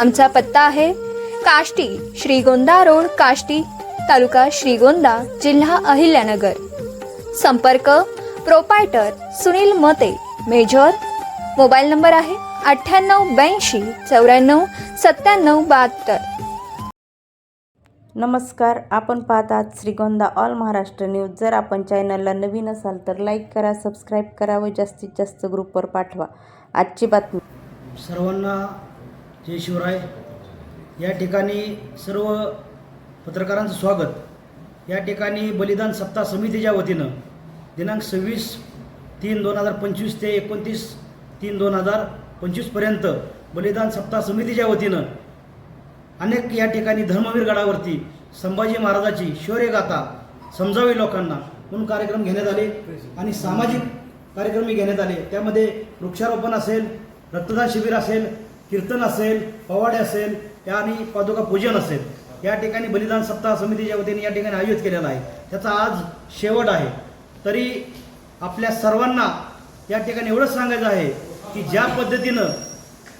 आमचा पत्ता आहे काष्टी श्रीगोंदा रोड काष्टी तालुका श्रीगोंदा जिल्हा अहिल्यानगर. संपर्क प्रोपायटर सुनील मते मेजर. मोबाईल नंबर आहे अठ्ठ्याण्णव ब्याऐंशी चौऱ्याण्णव सत्त्याण्णव बहात्तर. नमस्कार आपण पाहतात श्रीगोंदा ऑल महाराष्ट्र न्यूज. जर आपण चॅनलला नवीन असाल तर लाईक करा सबस्क्राईब करा व जास्तीत जास्त ग्रुपवर पाठवा. आजची बातमी. सर्वांना जय शिवराय. या ठिकाणी सर्व पत्रकारांचं स्वागत. या ठिकाणी बलिदान सप्ताह समितीच्या वतीनं दिनांक सव्वीस तीन दोन हजार पंचवीस ते एकोणतीस तीन दोन हजार पंचवीसपर्यंत बलिदान सप्ताह समितीच्या वतीनं अनेक या ठिकाणी धर्मवीर गडावरती संभाजी महाराजाची शौर्यगाथा समजावी लोकांना म्हणून कार्यक्रम घेण्यात आले आणि सामाजिक कार्यक्रमही घेण्यात आले. त्यामध्ये वृक्षारोपण असेल रक्तदान शिबिर असेल कीर्तन असेल पवाडे असेल या आणि पादुका पूजन असेल. या ठिकाणी बलिदान सप्ताह समितीच्या वतीने या ठिकाणी आयोजित केलेला आहे. त्याचा आज शेवट आहे. तरी आपल्या सर्वांना या ठिकाणी एवढंच सांगायचं आहे की ज्या पद्धतीनं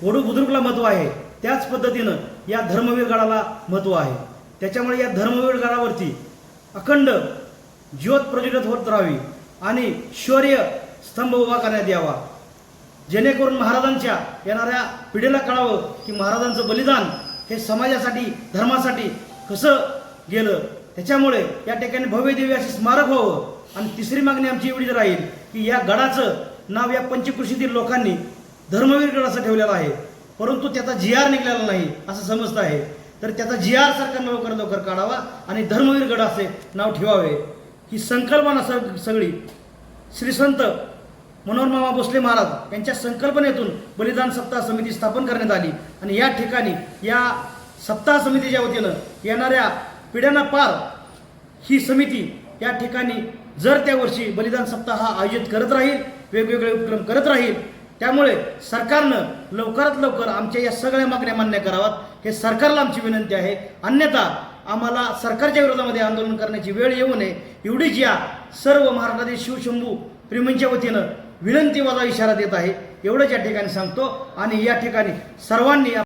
वडू बुद्रुकला महत्त्व आहे त्याच पद्धतीनं या धर्मवीर गडाला महत्त्व आहे. त्याच्यामुळे या धर्मवीर गडावरती अखंड ज्योत प्रज्वलित होत राहावी आणि शौर्य स्तंभ उभा करण्यात यावा. जेणेकरून महाराजांच्या येणाऱ्या पिढीला कळावं की महाराजांचं बलिदान हे समाजासाठी धर्मासाठी कसं गेलं? त्याच्यामुळे या ठिकाणी भव्य असे स्मारक व्हावं. आणि तिसरी मागणी आमची एवढी राहील की या गडाचं नाव या पंचकृषीतील लोकांनी धर्मवीर गड असं ठेवलेलं आहे. परंतु त्याचा जी आर निघालेला नाही असं समजतं आहे. तर त्याचा जी आर सरकारनं लवकर लवकर काढावा आणि धर्मवीर गड असे नाव ठेवावे. ही संकल्पना सग सगळी श्रीसंत मनोहर मामा भोसले महाराज यांच्या संकल्पनेतून बलिदान सप्ताह समिती स्थापन करण्यात आली. आणि या ठिकाणी या सप्ताह समितीच्या वतीनं येणाऱ्या पिढ्यांना पार ही समिती या ठिकाणी जर त्या वर्षी बलिदान सप्ताह हा आयोजित करत राहील वेगवेगळे उपक्रम करत राहील त्यामुळे सरकारनं लवकरात लवकर आमच्या या सगळ्या मागण्या मान्य कराव्यात. हे सरकारला आमची विनंती आहे. अन्यथा आम्हाला सरकारच्या विरोधामध्ये आंदोलन करण्याची वेळ येऊ नये. एवढीच या सर्व महाराष्ट्रातील शिवशंभू प्रेमींच्या वतीनं विनंतीवाचा इशारा देत आहे. एवढंच या ठिकाणी सांगतो आणि या ठिकाणी सर्वांनी